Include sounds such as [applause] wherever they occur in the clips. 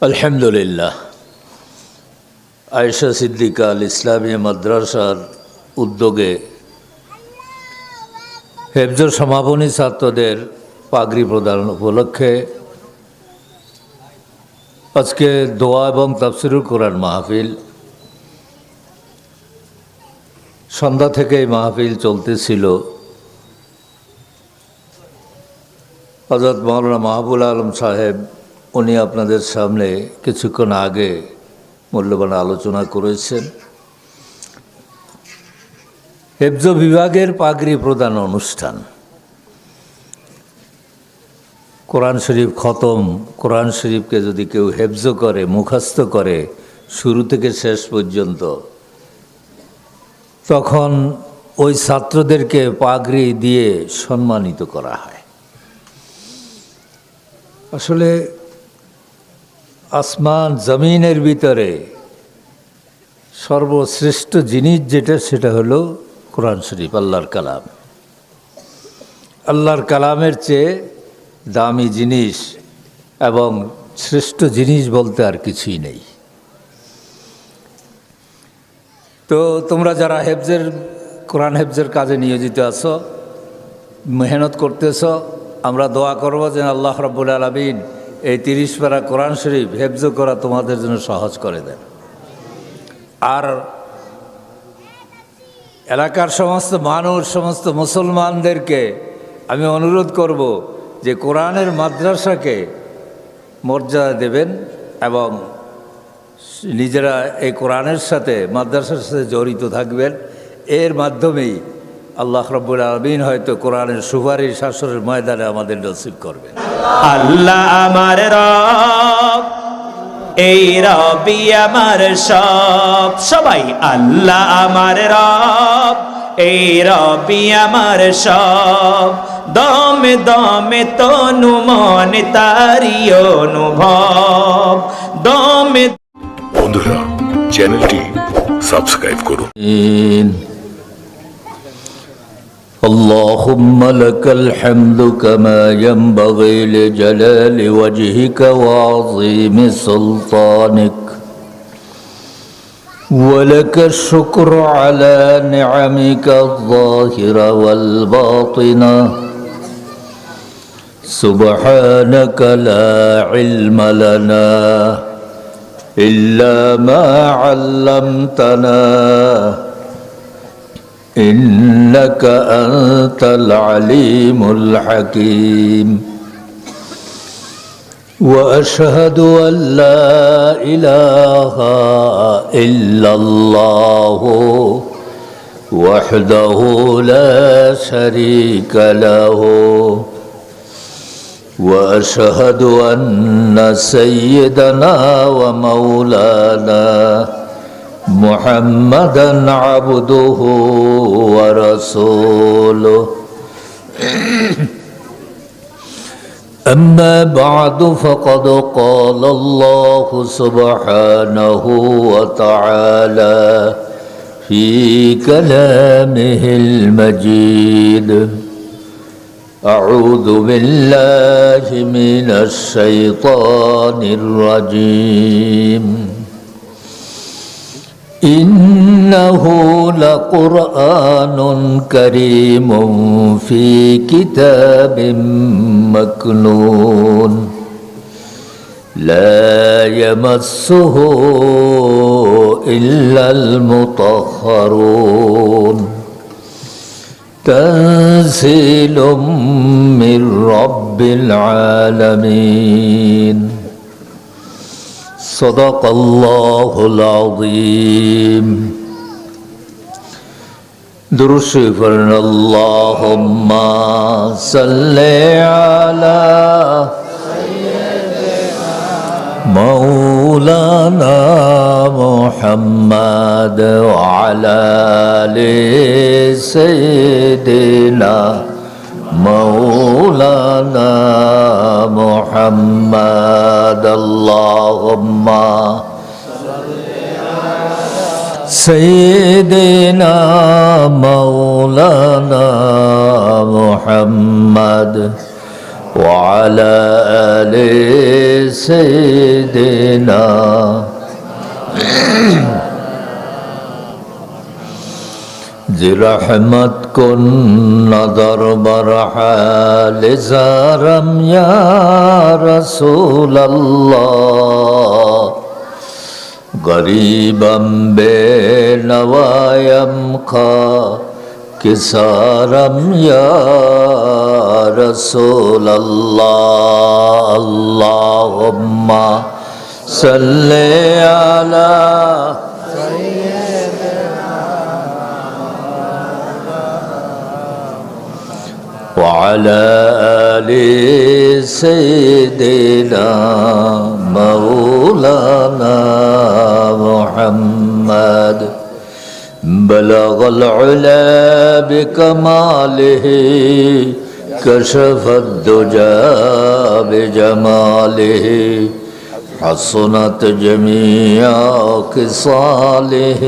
আলহামদুলিল্লাহ। আয়েশা সিদ্দিকা আল ইসলামী মাদ্রাসার উদ্যোগে হেফজর সমাপনী ছাত্রদের পাগড়ি প্রদান উপলক্ষে আজকে দোয়া এবং তাফসিরুল কোরআন মাহফিল। সন্ধ্যা থেকে এই মাহফিল চলতেছিল। হজরত মৌলানা মাহবুল আলম সাহেব উনি আপনাদের সামনে কিছুক্ষণ আগে মূল্যবান আলোচনা করেছেন। হেফজ বিভাগের পাগড়ি প্রদান অনুষ্ঠান। কোরআন শরীফ খতম, কোরআন শরীফকে যদি কেউ হেফজ করে, মুখস্থ করে, শুরু থেকে শেষ পর্যন্ত, তখন ওই ছাত্রদেরকে পাগড়ি দিয়ে সম্মানিত করা হয়। আসলে আসমান জমিনের ভিতরে সর্বশ্রেষ্ঠ জিনিস যেটা, সেটা হলো কোরআন শরীফ, আল্লাহর কালাম। আল্লাহর কালামের চেয়ে দামি জিনিস এবং শ্রেষ্ঠ জিনিস বলতে আর কিছুই নেই। তো তোমরা যারা হেফজের, কোরআন হেফজের কাজে নিয়োজিত আছো, মেহনত করতেছ, আমরা দোয়া করব যেন আল্লাহ রব্বুল আলমিন এই তিরিশ পারা কোরআন শরীফ হেফজ করা তোমাদের জন্য সহজ করে দেন। আর এলাকার সমস্ত মানুষ, সমস্ত মুসলমানদেরকে আমি অনুরোধ করব যে কোরআনের মাদ্রাসাকে মর্যাদা দেবেন এবং নিজেরা এই কোরআনের সাথে, মাদ্রাসার সাথে জড়িত থাকবেন। এর মাধ্যমেই আল্লাহ রব্বুল আলমিন হয়তো কোরআনের সুপারিশ শাসনের ময়দানে আমাদের নসিব করবেন। আল্লাহ আমার রব এই রবি আমার সব। সবাই আল্লাহ আমার রব এই রবি আমার সব। দমে দমে তনু মনে তারি অনুভব। দমে বন্ধুরা চ্যানেলটি সাবস্ক্রাইব করুন। اللهم لك الحمد كما ينبغي لجلال وجهك وعظيم سلطانك. ولك الشكر على نعمك الظاهرة والباطنة سبحانك لا علم لنا إلا ما علمتنا. إنك أنت العليم الحكيم. وأشهد أن لا إله إلا الله وحده لا شريك له. وأشهد أن سيدنا ومولانا محمدا عبده ورسوله. [clears throat] أما بعد فقد قال الله سبحانه وتعالى في كلامه المجيد أعوذ بالله من الشيطان الرجيم. إنه لقرآن كريم في كتاب مكنون. لا يمسه إلا المطهرون. تنزيل من رب العالمين. صدق الله العظيم. درش فرن اللهم صل على مولانا محمد وعلى آل سيدنا مولانا محمد اللهم. سيدنا مولانا محمد وعلى آل سيدنا জি রহমত কুন নদর বরহাল জারম ইয়া রসূল আল্লাহ গরিবম বে নওয়ায়ম খা কিসারম ইয়া রসূল আল্লাহ আল্লাহুম্মা সাল্লি وعلى آل سيدنا مولانا محمد. بلغ العلا بكماله كشف الدجى بجماله حصنت جميع خصاله.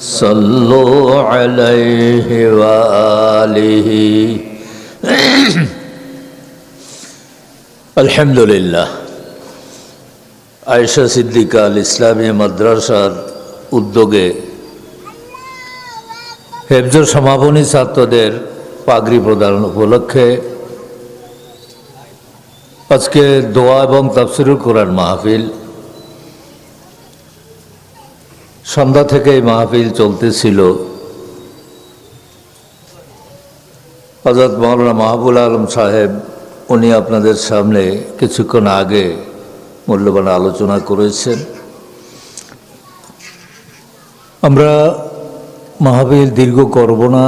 صلوا عليه وآله. আলহামদুলিল্লাহ। আয়েশা সিদ্দিকা আল ইসলামী মাদ্রাসার উদ্যোগে হেফজর সমাপনী ছাত্রদের পাগড়ি প্রদান উপলক্ষে আজকে দোয়া এবং তাফসিরুল কোরআন মাহফিল। সন্ধ্যা থেকে এই মাহফিল চলতেছিল। হজরত মৌলানা মাহবুল আলম সাহেব উনি আপনাদের সামনে কিছুক্ষণ আগে মূল্যবান আলোচনা করেছেন। আমরা মহাবীর দীর্ঘ করব না,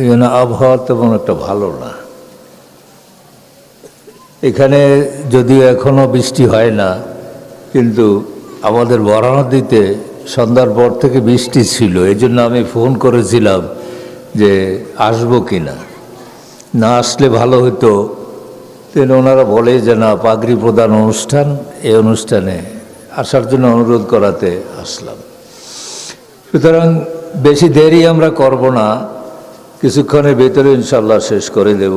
এই জন্য আবহাওয়া তেমন একটা ভালো না। এখানে যদিও এখনও বৃষ্টি হয় না, কিন্তু আমাদের বরানদিতে সন্ধ্যার পর থেকে বৃষ্টি ছিল এই জন্য আমি ফোন করেছিলাম যে আসব কি না না আসলে ভালো হতো তেন ওনারা বলে যে, না, পাগড়ি প্রদান অনুষ্ঠান, এই অনুষ্ঠানে আসার জন্য অনুরোধ করাতে আসলাম। সুতরাং বেশি দেরি আমরা করব না, কিছুক্ষণের ভেতরে ইনশাল্লাহ শেষ করে দেব।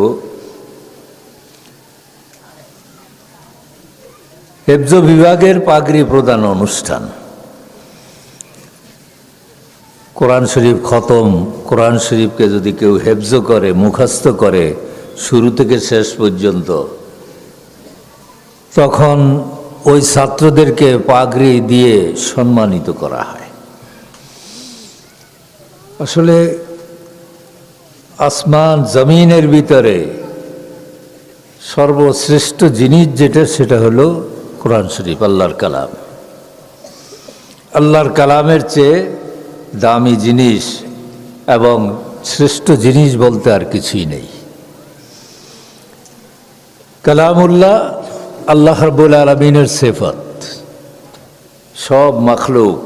হেফজ বিভাগের পাগড়ি প্রদান অনুষ্ঠান। কোরআন শরীফ খতম, কোরআন শরীফকে যদি কেউ হেফজ করে, মুখস্থ করে শুরু থেকে শেষ পর্যন্ত। তখন ওই ছাত্রদেরকে পাগড়ি দিয়ে সম্মানিত করা হয়। আসলে আসমান জমিনের ভিতরে সর্বশ্রেষ্ঠ জিনিস যেটা, সেটা হলো কোরআন শরীফ, আল্লাহর কালাম। আল্লাহর কালামের চেয়ে দামি জিনিস এবং শ্রেষ্ঠ জিনিস বলতে আর কিছুই নেই। কালামুল্লাহ আল্লাহ রবুল আলমিনের সেফত। সব মাখলুক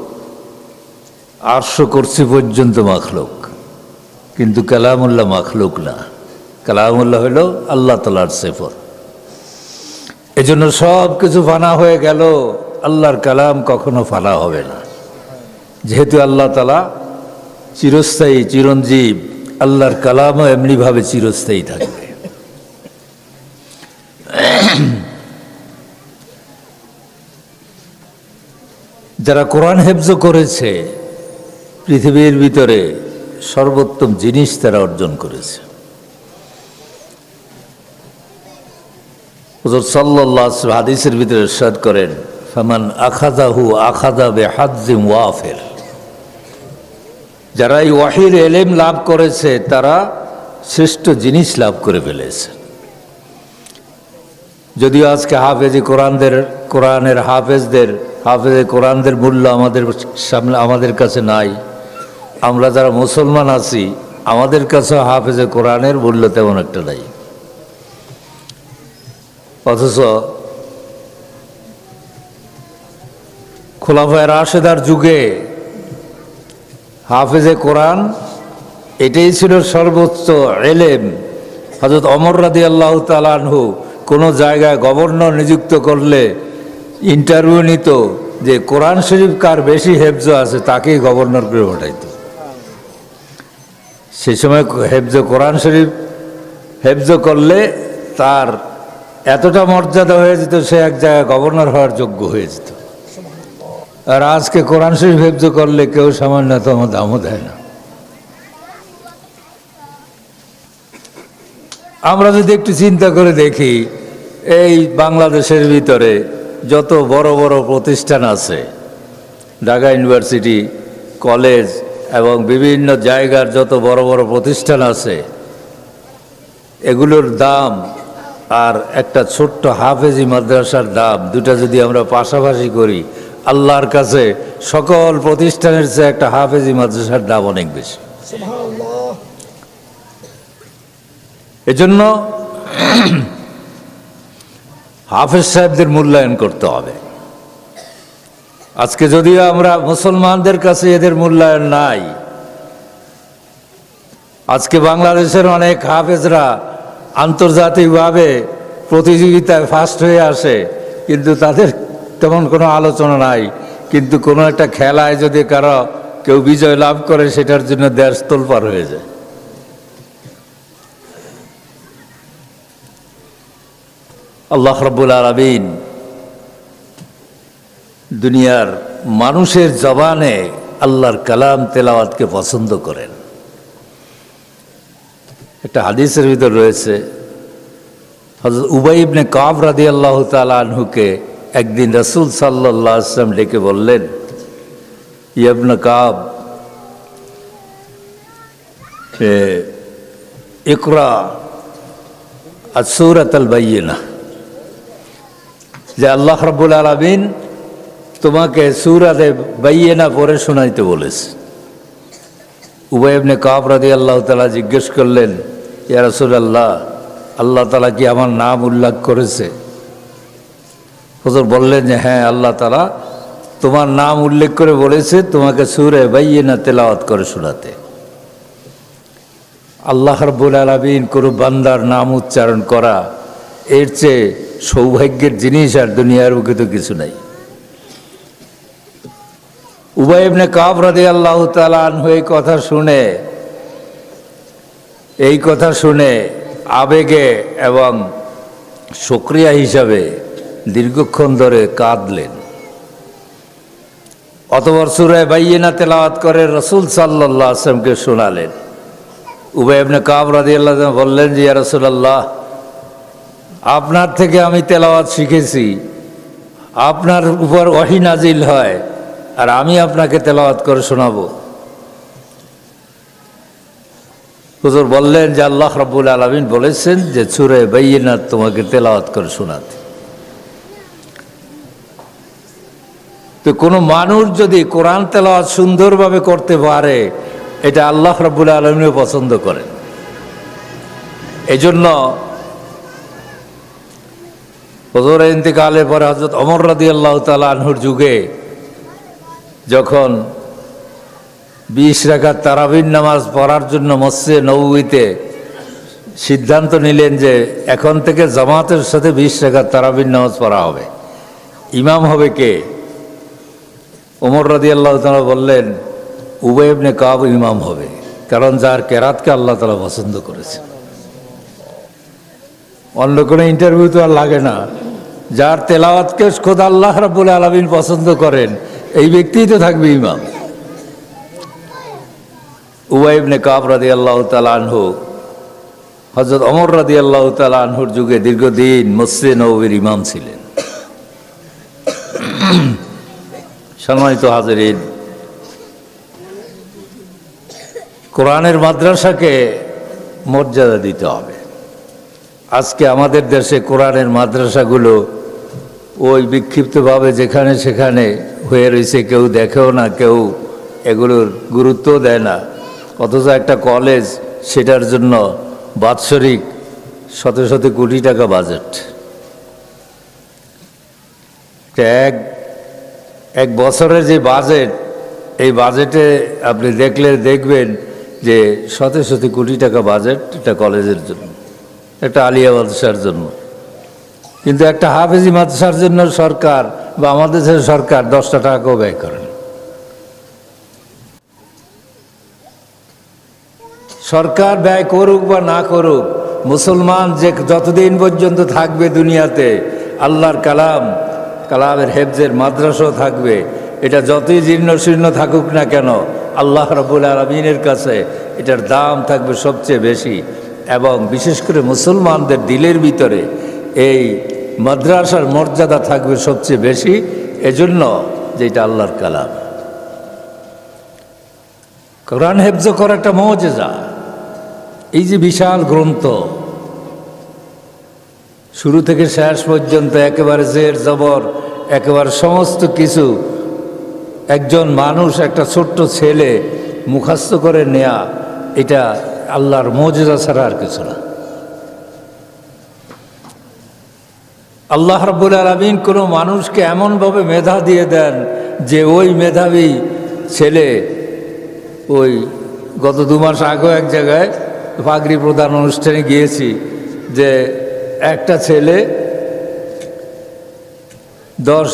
আটশো করছি পর্যন্ত মাখলুক, কিন্তু কালামুল্লাহ মাখলুক না। কালামুল্লাহ হলো আল্লাহ তালার সেফত। এজন্য সব কিছু ফানা হয়ে গেল, আল্লাহর কালাম কখনো ফানা হবে না। যেহেতু আল্লাহ তালা চিরস্থায়ী, চিরঞ্জীব, আল্লাহর কালামও এমনিভাবে চিরস্থায়ী থাকবে। [clears throat] যারা কোরআন হেফজ করেছে, পৃথিবীর ভিতরে সর্বোত্তম জিনিস তারা অর্জন করেছে। হাদিসের ভিতরে সাদ করেন, ফামান আখাদাহু আখাদা বে ওয়াফের। যারা এই ওয়াহির এলেম লাভ করেছে, তারা শ্রেষ্ঠ জিনিস লাভ করে ফেলেছে। যদিও আজকে হাফেজি কোরআনদের, কোরআনের হাফেজদের, হাফেজে কোরআনদের মূল্য আমাদের সামনে, আমাদের কাছে নাই। আমরা যারা মুসলমান আছি, আমাদের কাছে হাফেজে কোরআনের মূল্য তেমন একটা নাই। অথচ খোলাফায় রাশেদার যুগে হাফেজে কোরআন এটাই ছিল সর্বোচ্চ এলেম। হজরত অমর রাদি আল্লাহ তালানহু কোনো জায়গায় গভর্নর নিযুক্ত করলে ইন্টারভিউ নিত যে কোরআন শরীফ কার বেশি হেফজ আছে তাকেই গভর্নর করে পাঠাইত। সে সময় হেফজ কোরআন শরীফ হেফজ করলে তার এতটা মর্যাদা হয়ে যেত সে এক জায়গায় গভর্নর হওয়ার যোগ্য হয়ে যেত। আর আজকে কোরআন শরীফ হেফজ করলে কেউ সামান্যতম দামও দেয় না। আমরা যদি একটু চিন্তা করে দেখি এই বাংলাদেশের ভিতরে যত বড় বড় প্রতিষ্ঠান আছে ঢাকা ইউনিভার্সিটি কলেজ এবং বিভিন্ন জায়গার যত বড় বড় প্রতিষ্ঠান আছে এগুলোর দাম আর একটা ছোট্ট হাফেজি মাদ্রাসার দাম দুটা যদি আমরা পাশাপাশি করি আল্লাহর কাছে সকল প্রতিষ্ঠানের চেয়ে একটা হাফেজি মাদ্রাসার দাম অনেক বেশি। এজন্য হাফেজ সাহেবদের মূল্যায়ন করতে হবে। আজকে যদিও আমরা মুসলমানদের কাছে এদের মূল্যায়ন নাই, আজকে বাংলাদেশের অনেক হাফেজরা আন্তর্জাতিকভাবে প্রতিযোগিতায় ফার্স্ট হয়ে আসে, কিন্তু তাদের তেমন কোনো আলোচনা নাই, কিন্তু কোনো একটা খেলায় যদি কারও কেউ বিজয় লাভ করে, সেটার জন্য দেশ তোলপার হয়ে যায়। আল্লাহ রব্বুল আলমিন দুনিয়ার মানুষের জবানে আল্লাহর কালাম তেলাওয়াতকে পছন্দ করেন। একটা হাদিসের ভিতর রয়েছে হজরত উবাই ইবনে কাব রাদি আল্লাহ আনহুকে একদিন রসুল সাল্লাহ আসলাম ডেকে বললেন ইবন কাব ইকরা আর সৌরাত আল বাইনা যে আল্লাহ রব্বুল আলমিন তোমাকে সুরাতে বাইয়েনা পড়ে শোনাইতে বলেছে। উবাইবনে কাব রাদি আল্লাহ তালা জিজ্ঞেস করলেন, ইয়া রাসূলুল্লাহ, আল্লাহ তালা কি আমার নাম উল্লেখ করেছে? হুজুর বললেন যে হ্যাঁ আল্লাহ তালা তোমার নাম উল্লেখ করে বলেছে তোমাকে সুরে বাইয়ে না তেলাওয়াত করে শোনাতে। আল্লাহ রব্বুল আলমিন কোনো বান্দার নাম উচ্চারণ করা, এর চেয়ে সৌভাগ্যের জিনিস আর দুনিয়ার বুকে তো কিছু নাই। কাব রাদি আল্লাহ তালান হয়ে কথা শুনে, এই কথা শুনে আবেগে এবং সক্রিয়া হিসাবে দীর্ঘক্ষণ ধরে কাঁদলেন। অতবর সুরায় বাইয়েনা তেলাওয়াত করে রসুল সাল্লাহ আসলামকে শোনালেন। উবাইবনে কাব রাদি আল্লাহ বললেন যে, ইয়া রসুলাল্লাহ আপনার থেকে আমি তেলাওয়াত শিখেছি। আপনার উপর ওহি নাজিল হয়, আর আমি আপনাকে তেলাওয়াত করে শোনাবো। হুজুর বললেন যে আল্লাহ রাব্বুল আলমিন বলেছেন যে সুরে বাইনাত তোমাকে তেলাওয়াত করে শোনাতে। তো কোনো মানুষ যদি কোরআন তেলাওয়াত সুন্দরভাবে করতে পারে, এটা আল্লাহ রাব্বুল আলমিনও পছন্দ করেন। এজন্য হজর ইন্তেকালের পরে হজরত অমর রাদি আল্লাহ আনহুর যুগে যখন বিশ রাখার তারাবিন নামাজ পড়ার জন্য মসজিদে নবীতে সিদ্ধান্ত নিলেন যে এখন থেকে জামাতের সাথে বিশ রাখার তারাবিন নামাজ পড়া হবে। ইমাম হবে কে? ওমর রাদি আল্লাহ তালা বললেন উবেবনে কাব ইমাম হবে, কারণ যার কেরাতকে আল্লাহ তালা পছন্দ করেছে অন্য কোনো ইন্টারভিউ তো আর লাগে না। যার তেলাওয়াতকে খোদ আল্লাহ রাবুল আলমিন পছন্দ করেন, এই ব্যক্তিই তো থাকবে ইমাম। উবাইবনে কাব রাদি আল্লাহ তালানহু হজরত অমর রাদি আল্লাহ তালানহুর যুগে দীর্ঘদিন মসজিদ নবীর ইমাম ছিলেন। সম্মানিত হাজরিন, কোরআনের মাদ্রাসাকে মর্যাদা দিতে হবে। আজকে আমাদের দেশে কোরআনের মাদ্রাসাগুলো ওই বিক্ষিপ্তভাবে যেখানে সেখানে হয়ে রয়েছে, কেউ দেখেও না, কেউ এগুলোর গুরুত্ব দেয় না। অথচ একটা কলেজ, সেটার জন্য বাৎসরিক শত শত কোটি টাকা বাজেট। এক এক বছরের যে বাজেট, এই বাজেটে আপনি দেখলে দেখবেন যে শত শত কোটি টাকা বাজেট এটা কলেজের জন্য। একটা আলিয়া মাদ্রাসার জন্য। কিন্তু একটা হাফেজি মাদ্রাসার জন্য সরকার বা আমাদের দেশের সরকার দশটা টাকাও ব্যয় করেন সরকার ব্যয় করুক বা না করুক, মুসলমান যে যতদিন পর্যন্ত থাকবে দুনিয়াতে, আল্লাহর কালাম, কালামের হেফজের মাদ্রাসাও থাকবে, এটা যতই জীর্ণ শীর্ণ থাকুক না কেন, আল্লাহ রবুল আলমিনের কাছে এটার দাম থাকবে সবচেয়ে বেশি। এবং বিশেষ করে মুসলমানদের দিলের ভিতরে এই মাদ্রাসার মর্যাদা থাকবে সবচেয়ে বেশি, এজন্য যেটা আল্লাহর কালাম। কোরআন হেফজ করা একটা মজেজা। এই যে বিশাল গ্রন্থ, শুরু থেকে শেষ পর্যন্ত একেবারে জের জবর, একেবারে সমস্ত কিছু একজন মানুষ, একটা ছোট্ট ছেলে মুখাস্ত করে নেয়া, এটা আল্লাহর মজেজা ছাড়া আর কিছু না। আল্লাহ রব্বুল আলমিন কোনো মানুষকে এমনভাবে মেধা দিয়ে দেন যে ওই মেধাবী ছেলে ওই গত দু মাস আগেও এক জায়গায় পাগড়ি প্রদান অনুষ্ঠানে গিয়েছি যে একটা ছেলে দশ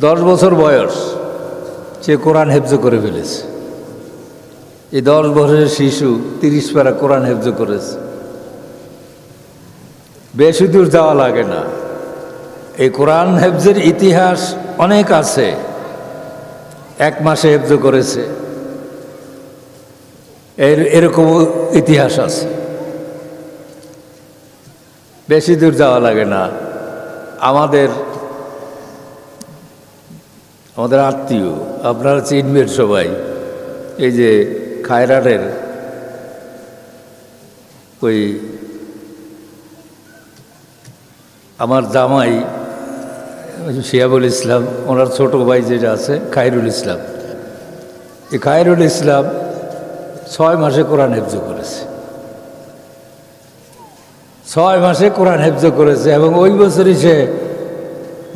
দশ বছর বয়স, সে কোরআন হেফজ করে ফেলেছে। এই দশ বছরের শিশু তিরিশ পারা কোরআন হেফজ করেছে। বেশি দূর যাওয়া লাগে না। এই কোরআন হেফজের ইতিহাস অনেক আছে। এক মাসে হেফজ করেছে। এর, এরকম ইতিহাস আছে। বেশি দূর যাওয়া লাগে না। আমাদের আমাদের আত্মীয়, আপনারা চিনবেন সবাই। এই যে খায়রারের ওই আমার জামাই, শিয়াবুল ইসলাম, ওনার ছোট ভাই যেটা আছে, খায়রুল ইসলাম। এই খায়রুল ইসলাম ছয় মাসে কোরআন হেফজ করেছে। ছয় মাসে কোরআন হেফজ করেছে এবং ওই বছরই সে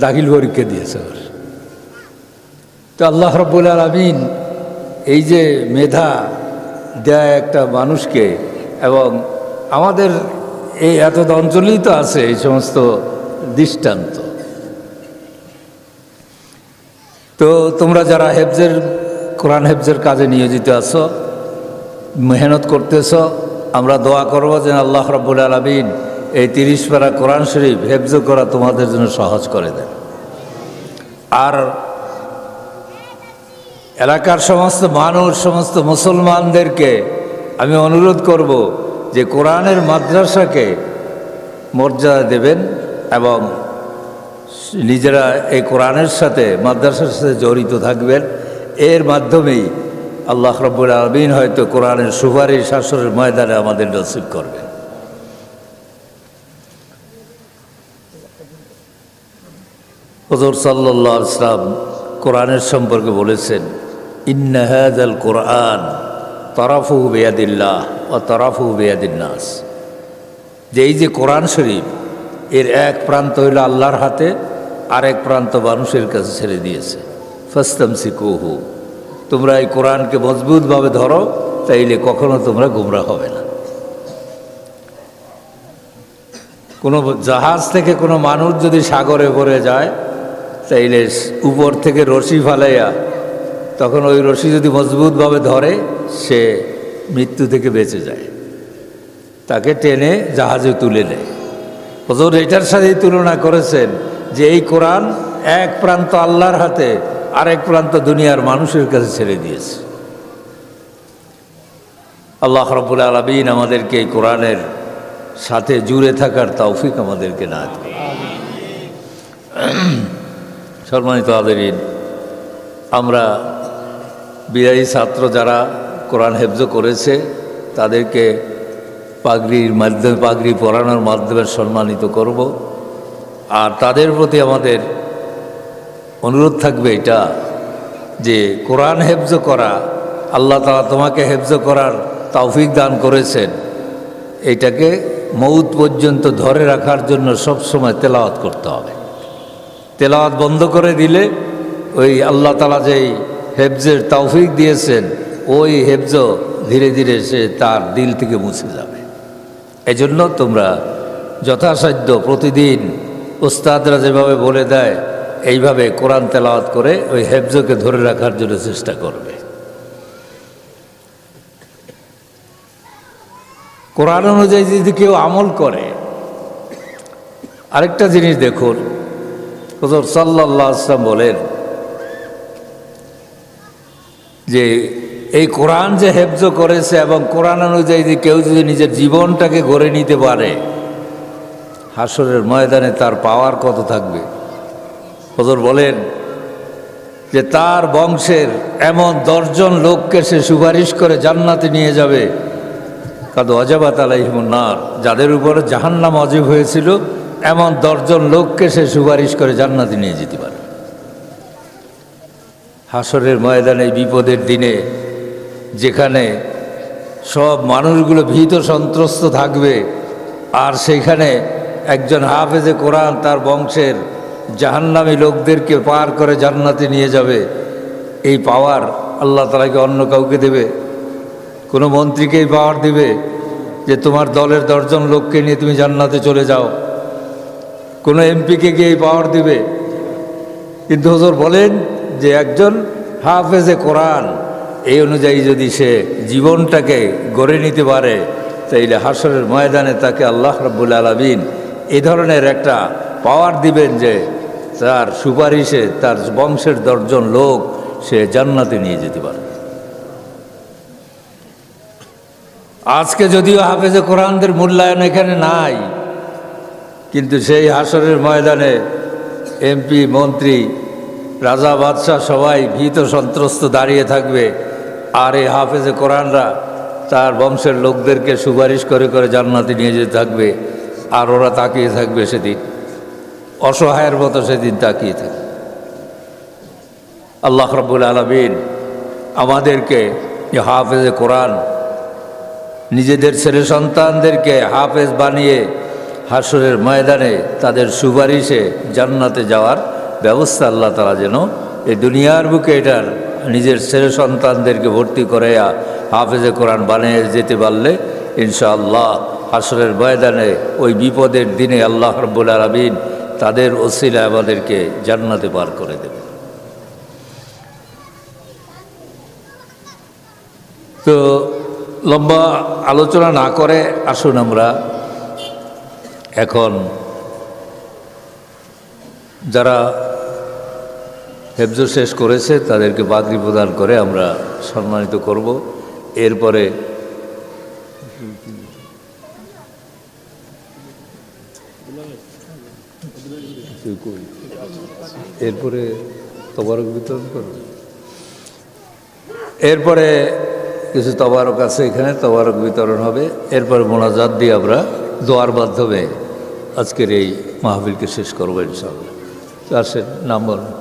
দাখিল পরীক্ষা দিয়েছে ওর। তো আল্লাহ রব্বুল আলমিন এই যে মেধা দেয় একটা মানুষকে এবং আমাদের এই এত অঞ্চলেই তো আছে এই সমস্ত দৃষ্টান্ত। তো তোমরা যারা হেফজের, কোরআন হেফজের কাজে নিয়োজিত আছো, মেহনত করতেছ, আমরা দোয়া করব যে আল্লাহ রব্বুল আলমিন এই তিরিশ পারা কোরআন শরীফ হেফজ করা তোমাদের জন্য সহজ করে দেন। আর এলাকার সমস্ত মানুষ, সমস্ত মুসলমানদেরকে আমি অনুরোধ করব যে কোরআনের মাদ্রাসাকে মর্যাদা দেবেন এবং নিজেরা এই কোরআনের সাথে, মাদ্রাসার সাথে জড়িত থাকবেন। এর মাধ্যমেই আল্লাহ রব্বুল আলমিন হয়তো কোরআনের সুপারিশ শাসনের ময়দানে আমাদের নসিব করবেন। হজর সাল্লাহ ইসলাম কোরআনের সম্পর্কে বলেছেন ইন্নাহাদ আল কোরআন তরাফু বেয়াদিল্লাহ ও তরাফু বেয়াদিন্নাস যে এই যে কোরআন শরীফ, এর এক প্রান্ত হইল আল্লাহর হাতে, আরেক প্রান্ত মানুষের কাছে ছেড়ে দিয়েছে। ফাস্তাম সিকুহু তোমরা এই কোরআনকে মজবুতভাবে ধরো, তাইলে কখনো তোমরা গুমরা হবে না। কোনো জাহাজ থেকে কোনো মানুষ যদি সাগরে পড়ে যায়, তাইলে উপর থেকে রশি ফালাইয়া তখন ওই রশি যদি মজবুতভাবে ধরে, সে মৃত্যু থেকে বেঁচে যায়। তাকে টেনে জাহাজে তুলে নেয়। হজর, এটার সাথেই তুলনা করেছেন যে এই কোরআন এক প্রান্ত আল্লাহর হাতে, আরেক প্রান্ত দুনিয়ার মানুষের কাছে ছেড়ে দিয়েছে। আল্লাহ রবুল আলমিন আমাদেরকে এই কোরআনের সাথে জুড়ে থাকার তৌফিক আমাদেরকে না [clears throat] সম্মানিত আদরিন আমরা বিদায়ী ছাত্র যারা কোরআন হেফজ করেছে, তাদেরকে পাগড়ির মাধ্যমে, পাগড়ি পরানোর মাধ্যমে সম্মানিত করব। আর তাদের প্রতি আমাদের অনুরোধ থাকবে এটা, যে কোরআন হেফজ করা, আল্লাহ তালা তোমাকে হেফজ করার তৌফিক দান করেছেন। এটাকে মৌত পর্যন্ত ধরে রাখার জন্য সবসময় তেলাওয়াত করতে হবে। তেলাওয়াত বন্ধ করে দিলে ওই আল্লাহ তালা যেই হেফজের তৌফিক দিয়েছেন, ওই হেফজ ধীরে ধীরে সে তার দিল থেকে মুছে যাবে। এজন্য তোমরা যথাসাধ্য প্রতিদিন ওস্তাদরা যেভাবে বলে দেয়, এইভাবে কোরআন তেলাওয়াত করে ওই হেফজকে ধরে রাখার জন্য চেষ্টা করবে। কোরআন অনুযায়ী যদি কেউ আমল করে, আরেকটা জিনিস দেখুন, হজর সাল্লাহ আসলাম বলেন যে এই কোরআন যে হেফজ করেছে এবং কোরআন অনুযায়ী যে কেউ যদি নিজের জীবনটাকে গড়ে নিতে পারে হাসরের ময়দানে তার পাওয়ার কত থাকবে? হজর বলেন যে তার বংশের এমন দশজন লোককে সে সুপারিশ করে জান্নাতে নিয়ে যাবে। কাদ অজাবাত আলাইহিমুন্নার যাদের উপরে জাহান্নাম অজীব হয়েছিল, এমন দশজন লোককে সে সুপারিশ করে জান্নাতে নিয়ে যেতে পারে। হাসরের ময়দানে বিপদের দিনে, যেখানে সব মানুষগুলো ভীত সন্ত্রস্ত থাকবে, আর সেখানে একজন হাফেজে কোরআন তার বংশের জাহান্নামী লোকদেরকে পার করে জান্নাতে নিয়ে যাবে, এই পাওয়ার আল্লাহ তালাকে অন্য কাউকে দেবে? কোনো মন্ত্রীকে এই পাওয়ার দেবে যে তোমার দলের দশজন লোককে নিয়ে তুমি জান্নাতে চলে যাও? কোনো এমপিকে গিয়ে এই পাওয়ার দেবে? কিন্তু হজর বলেন যে একজন হাফেজে কোরআন, এই অনুযায়ী যদি সে জীবনটাকে গড়ে নিতে পারে, তাইলে হাসরের ময়দানে তাকে আল্লাহ রব্বুল আলমিন এ ধরনের একটা পাওয়ার দিবেন যে তার সুপারিশে তার বংশের দশজন লোক সে জান্নাতে নিয়ে যেতে পারে। আজকে যদিও হাফেজে কোরআনদের মূল্যায়ন এখানে নাই, কিন্তু সেই হাসরের ময়দানে এমপি, মন্ত্রী রাজা বাদশাহ সবাই ভীত সন্ত্রস্ত দাঁড়িয়ে থাকবে। আর এই হাফেজে কোরআনরা তার বংশের লোকদেরকে সুপারিশ করে করে জান্নাতে নিয়ে যেতে থাকবে। আর ওরা তাকিয়ে থাকবে সেদিন। অসহায়ের মতো সেদিন তাকিয়ে থাকবে। আল্লাহ রব্বুল আলমিন আমাদেরকে হাফেজে কোরআন, নিজেদের ছেলে সন্তানদেরকে হাফেজ বানিয়ে হাসরের ময়দানে তাদের সুপারিশে জান্নাতে যাওয়ার ব্যবস্থা আল্লাহ তালা যেন এই দুনিয়ার বুকে এটার নিজের ছেলে সন্তানদেরকে ভর্তি করে হাফেজে কোরআন বানিয়ে যেতে পারলে ইনশাআল্লাহ হাসরের ময়দানে ওই বিপদের দিনে আল্লাহ রব্বুল আলমিন তাদের ওসিলা আমাদেরকে জান্নাতে পার করে দেবে। তো লম্বা আলোচনা না করে আসুন আমরা এখন যারা হেফজ শেষ করেছে, তাদেরকে বাগরি প্রদান করে আমরা সম্মানিত করব। এরপরে এরপরে তবারক বিতরণ করব এরপরে কিছু তবারক আছে এখানে, তবারক বিতরণ হবে। এরপরে মোনাজাত দিয়ে আমরা দোয়ার মাধ্যমে আজকের এই মাহফিলকে শেষ করব ইনশাআল্লাহ। আসেন নাম বলুন